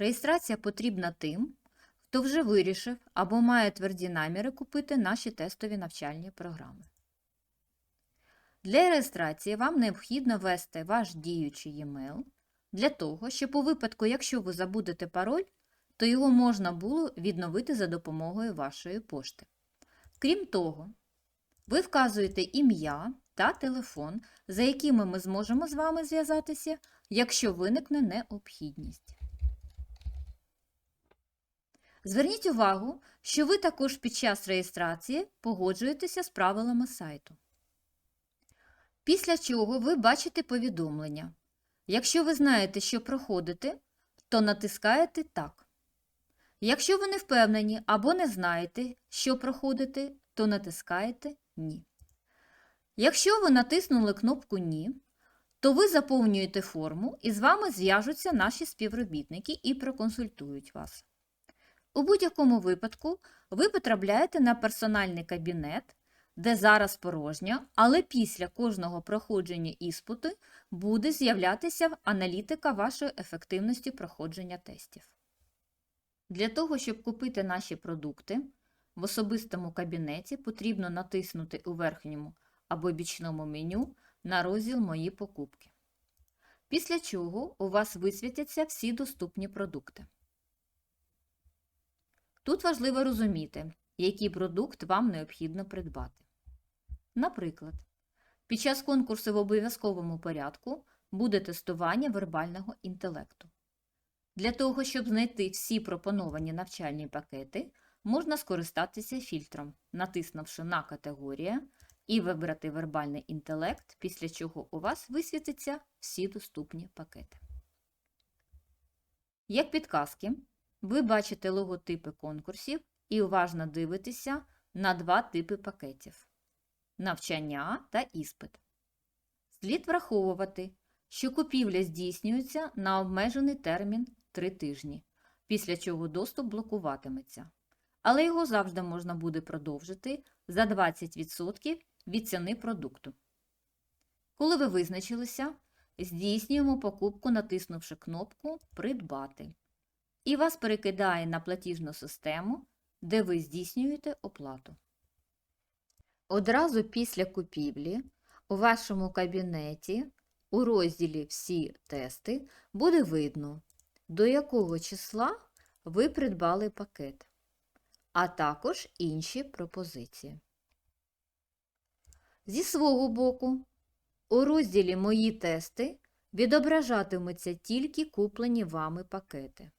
Реєстрація потрібна тим, хто вже вирішив або має тверді наміри купити наші тестові навчальні програми. Для реєстрації вам необхідно ввести ваш діючий e-mail для того, щоб у випадку, якщо ви забудете пароль, то його можна було відновити за допомогою вашої пошти. Крім того, ви вказуєте ім'я та телефон, за якими ми зможемо з вами зв'язатися, якщо виникне необхідність. Зверніть увагу, що ви також під час реєстрації погоджуєтеся з правилами сайту. Після чого ви бачите повідомлення. Якщо ви знаєте, що проходите, то натискаєте Так. Якщо ви не впевнені або не знаєте, що проходите, то натискаєте Ні. Якщо ви натиснули кнопку Ні, то ви заповнюєте форму і з вами зв'яжуться наші співробітники і проконсультують вас. У будь-якому випадку ви потрапляєте на персональний кабінет, де зараз порожня, але після кожного проходження іспиту буде з'являтися аналітика вашої ефективності проходження тестів. Для того, щоб купити наші продукти, в особистому кабінеті потрібно натиснути у верхньому або бічному меню на розділ Мої покупки. Після чого у вас висвітяться всі доступні продукти. Тут важливо розуміти, який продукт вам необхідно придбати. Наприклад, під час конкурсу в обов'язковому порядку буде тестування вербального інтелекту. Для того, щоб знайти всі пропоновані навчальні пакети, можна скористатися фільтром, натиснувши на категорія і вибрати вербальний інтелект, після чого у вас висвітиться всі доступні пакети. Як підказки, ви бачите логотипи конкурсів і уважно дивитеся на два типи пакетів навчання та іспит. Слід враховувати, що купівля здійснюється на обмежений термін 3 тижні, після чого доступ блокуватиметься, але його завжди можна буде продовжити за 20% від ціни продукту. Коли ви визначилися, здійснюємо покупку, натиснувши кнопку Придбати. І вас перекидає на платіжну систему, де ви здійснюєте оплату. Одразу після купівлі у вашому кабінеті у розділі Всі тести буде видно, до якого числа ви придбали пакет, а також інші пропозиції. Зі свого боку, у розділі Мої тести відображатимуться тільки куплені вами пакети.